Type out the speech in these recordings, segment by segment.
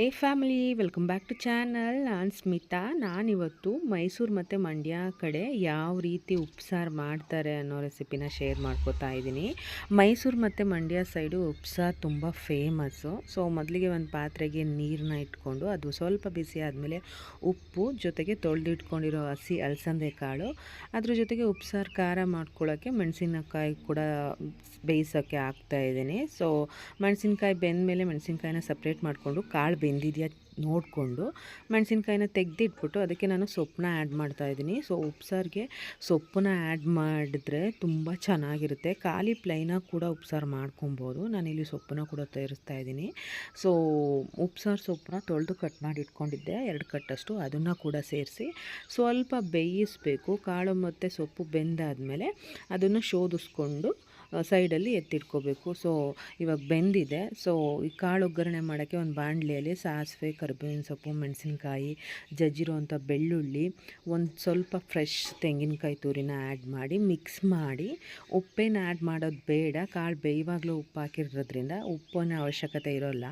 Hey family welcome back to channel ನಾನು ಸ್ಮಿತಾ. ನಾನಿವತ್ತು ಮೈಸೂರು ಮತ್ತು ಮಂಡ್ಯ ಕಡೆ ಯಾವ ರೀತಿ ಉಪ್ಸಾರು ಮಾಡ್ತಾರೆ ಅನ್ನೋ ರೆಸಿಪಿನ ಶೇರ್ ಮಾಡ್ಕೋತಾ ಇದ್ದೀನಿ. ಮೈಸೂರು ಮತ್ತು ಮಂಡ್ಯ ಸೈಡು ಉಪ್ಸಾರು ತುಂಬ ಫೇಮಸ್ಸು ಸೊ ಮೊದಲಿಗೆ ಒಂದು ಪಾತ್ರೆಗೆ ನೀರನ್ನ ಇಟ್ಕೊಂಡು ಅದು ಸ್ವಲ್ಪ ಬಿಸಿ ಆದಮೇಲೆ ಉಪ್ಪು, ಜೊತೆಗೆ ತೊಳೆದಿಟ್ಕೊಂಡಿರೋ ಹಸಿ ಅಲಸಂದೆ ಕಾಳು. ಅದ್ರ ಜೊತೆಗೆ ಉಪ್ಸಾರು ಖಾರ ಮಾಡ್ಕೊಳ್ಳೋಕ್ಕೆ ಮೆಣಸಿನಕಾಯಿ ಕೂಡ ಬೇಯಿಸೋಕ್ಕೆ ಇದ್ದೀನಿ. ಸೊ ಮೆಣಸಿನ್ಕಾಯಿ ಬೆಂದಮೇಲೆ ಮೆಣಸಿನ್ಕಾಯಿನ ಸಪ್ರೇಟ್ ಮಾಡಿಕೊಂಡು ಕಾಳು ಬೆಂದಿದೆಯಾ ನೋಡಿಕೊಂಡು ಮೆಣಸಿನ್ಕಾಯಿನ ತೆಗೆದಿಟ್ಬಿಟ್ಟು ಅದಕ್ಕೆ ನಾನು ಸೊಪ್ಪನ್ನ ಆ್ಯಡ್ ಮಾಡ್ತಾಯಿದ್ದೀನಿ ಸೊ ಉಪ್ಸಾರಿಗೆ ಸೊಪ್ಪನ್ನ ಆ್ಯಡ್ ಮಾಡಿದ್ರೆ ತುಂಬ ಚೆನ್ನಾಗಿರುತ್ತೆ. ಖಾಲಿ ಪ್ಲೈನಾಗಿ ಕೂಡ ಉಪ್ಸಾರು ಮಾಡ್ಕೊಬೋದು. ನಾನಿಲ್ಲಿ ಸೊಪ್ಪನ್ನ ಕೂಡ ತಯಾರಿಸ್ತಾ ಇದ್ದೀನಿ. ಸೊ ಉಪ್ಸಾರು ಸೊಪ್ಪನ್ನ ತೊಳೆದು ಕಟ್ ಮಾಡಿ ಇಟ್ಕೊಂಡಿದ್ದೆ. ಎರಡು ಕಟ್ಟಷ್ಟು ಅದನ್ನು ಕೂಡ ಸೇರಿಸಿ ಸ್ವಲ್ಪ ಬೇಯಿಸಬೇಕು. ಕಾಳು ಮತ್ತು ಸೊಪ್ಪು ಬೆಂದಾದಮೇಲೆ ಅದನ್ನು ಶೋಧಿಸ್ಕೊಂಡು ಸೈಡಲ್ಲಿ ಎತ್ತಿಟ್ಕೋಬೇಕು. ಸೊ ಇವಾಗ ಬೆಂದಿದೆ. ಸೊ ಈ ಕಾಳು ಒಗ್ಗರಣೆ ಮಾಡೋಕ್ಕೆ ಒಂದು ಬಾಣಲೆಯಲ್ಲಿ ಸಾಸಿವೆ, ಕರಿಬೇವಿನ ಸೊಪ್ಪು, ಮೆಣಸಿನ್ಕಾಯಿ ಜಜ್ಜಿರುವಂಥ ಬೆಳ್ಳುಳ್ಳಿ, ಒಂದು ಸ್ವಲ್ಪ ಫ್ರೆಶ್ ತೆಂಗಿನಕಾಯಿ ತುರಿನ ಆ್ಯಡ್ ಮಾಡಿ ಮಿಕ್ಸ್ ಮಾಡಿ. ಉಪ್ಪೇನ ಆ್ಯಡ್ ಮಾಡೋದು ಬೇಡ. ಕಾಳು ಬೇಯುವಾಗಲೂ ಉಪ್ಪು ಹಾಕಿರೋದ್ರಿಂದ ಉಪ್ಪಿನ ಅವಶ್ಯಕತೆ ಇರೋಲ್ಲ.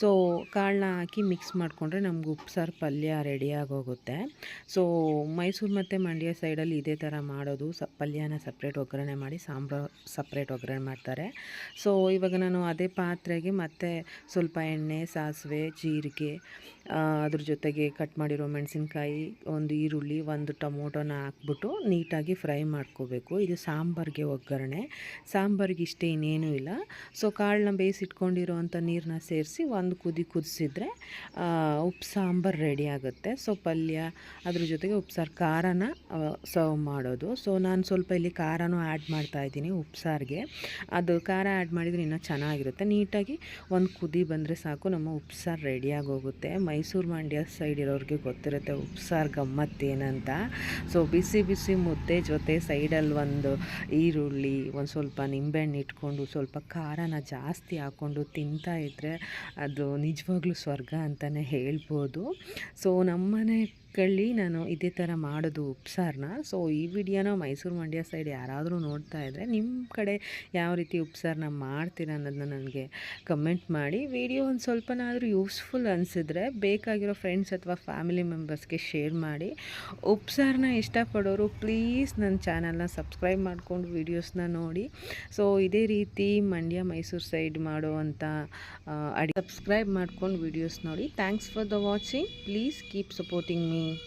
ಸೊ ಕಾಳನ್ನ ಹಾಕಿ ಮಿಕ್ಸ್ ಮಾಡಿಕೊಂಡ್ರೆ ನಮ್ಗೆ ಉಪ್ಸಾರು ಸಾರು ಪಲ್ಯ ರೆಡಿಯಾಗೋಗುತ್ತೆ ಸೊ ಮೈಸೂರು ಮತ್ತು ಮಂಡ್ಯ ಸೈಡಲ್ಲಿ ಇದೇ ಥರ ಮಾಡೋದು. ಸ, ಪಲ್ಯನ ಸಪ್ರೇಟ್ ಒಗ್ಗರಣೆ ಮಾಡಿ, ಸಾಂಬಾರು ಸಪ್ರೇಟ್ ಒಗ್ಗರಣೆ ಮಾಡ್ತಾರೆ. ಸೊ ಇವಾಗ ನಾನು ಅದೇ ಪಾತ್ರೆಗೆ ಮತ್ತೆ ಸ್ವಲ್ಪ ಎಣ್ಣೆ ಸಾಸಿವೆ ಜೀರಿಗೆ ಅದ್ರ ಜೊತೆಗೆ ಕಟ್ ಮಾಡಿರೋ ಮೆಣಸಿನ್ಕಾಯಿ, ಒಂದು ಈರುಳ್ಳಿ, ಒಂದು ಟೊಮೊಟೊನ ಹಾಕ್ಬಿಟ್ಟು ನೀಟಾಗಿ ಫ್ರೈ ಮಾಡ್ಕೋಬೇಕು. ಇದು ಸಾಂಬಾರಿಗೆ ಒಗ್ಗರಣೆ. ಸಾಂಬಾರಿಗೆ ಇಷ್ಟೇ ಇನ್ನೇನೂ ಇಲ್ಲ. ಸೊ ಕಾಳನ್ನ ಬೇಯಿಸಿಟ್ಕೊಂಡಿರೋ ಅಂಥ ನೀರನ್ನ ಸೇರಿಸಿ ಒಂದು ಕುದಿ ಕುದಿಸಿದ್ರೆ ಉಪ್ಪು ಸಾಂಬಾರು ರೆಡಿ ಆಗುತ್ತೆ. ಸೊ ಪಲ್ಯ, ಅದ್ರ ಜೊತೆಗೆ ಉಪ್ಸಾರು ಖಾರನ ಸರ್ವ್ ಮಾಡೋದು. ಸೊ ನಾನು ಸ್ವಲ್ಪ ಇಲ್ಲಿ ಖಾರನೂ ಆ್ಯಡ್ ಮಾಡ್ತಾಯಿದ್ದೀನಿ ಉಪ್ಸಾರಿಗೆ ಅದು ಖಾರ ಆ್ಯಡ್ ಮಾಡಿದರೆ ಇನ್ನೂ ಚೆನ್ನಾಗಿರುತ್ತೆ. ನೀಟಾಗಿ ಒಂದು ಕುದಿ ಬಂದರೆ ಸಾಕು. ನಮ್ಮ ಉಪ್ಸಾರು ರೆಡಿಯಾಗಿ ಹೋಗುತ್ತೆ ಮೈಸೂರು ಮಂಡ್ಯ ಸೈಡ್ ಇರೋರಿಗೆ ಗೊತ್ತಿರುತ್ತೆ ಉಪ್ಸಾರು ಗಮ್ಮತ್ತೇನಂತ? ಸೊ ಬಿಸಿ ಬಿಸಿ ಮುದ್ದೆ ಜೊತೆ ಸೈಡಲ್ಲಿ ಒಂದು ಈರುಳ್ಳಿ, ಒಂದು ಸ್ವಲ್ಪ ನಿಂಬೆಹಣ್ಣು ಇಟ್ಕೊಂಡು, ಸ್ವಲ್ಪ ಖಾರನ ಜಾಸ್ತಿ ಹಾಕ್ಕೊಂಡು ತಿಂತಾ ಇದ್ದರೆ ಅದು ನಿಜವಾಗ್ಲೂ ಸ್ವರ್ಗ ಅಂತಲೇ ಹೇಳ್ಬೋದು. ಸೊ ನಮ್ಮನೆ ಕಳ್ಳಿ ನಾನು ಇದೇ ಥರ ಮಾಡೋದು ಉಪ್ಸಾರನ್ನ ಸೊ, ಈ ವಿಡಿಯೋನ ಮೈಸೂರು ಮಂಡ್ಯ ಸೈಡ್ ಯಾರಾದರೂ ನೋಡ್ತಾ ಇದ್ದರೆ ನಿಮ್ಮ ಕಡೆ ಯಾವ ರೀತಿ ಉಪ್ಸಾರನ್ನ ಮಾಡ್ತೀರ ಅನ್ನೋದನ್ನ ನನಗೆ ಕಮೆಂಟ್ ಮಾಡಿ. ವಿಡಿಯೋ ಒಂದು ಸ್ವಲ್ಪನಾದರೂ ಯೂಸ್ಫುಲ್ ಅನಿಸಿದ್ರೆ ಬೇಕಾಗಿರೋ ಫ್ರೆಂಡ್ಸ್ ಅಥವಾ ಫ್ಯಾಮಿಲಿ ಮೆಂಬರ್ಸ್ಗೆ ಶೇರ್ ಮಾಡಿ. ಉಪ್ಸಾರನ್ನ ಇಷ್ಟಪಡೋರು ಪ್ಲೀಸ್ ನನ್ನ ಚಾನಲ್ನ ಸಬ್ಸ್ಕ್ರೈಬ್ ಮಾಡಿಕೊಂಡು ವೀಡಿಯೋಸ್ನ ನೋಡಿ. ಸೊ, ಇದೇ ರೀತಿ ಮಂಡ್ಯ ಮೈಸೂರು ಸೈಡ್ ಮಾಡುವಂಥ ಅಡಿ ಸಬ್ಸ್ಕ್ರೈಬ್ ಮಾಡ್ಕೊಂಡು ವೀಡಿಯೋಸ್ ನೋಡಿ. Thanks for the watching. Please keep supporting me. mean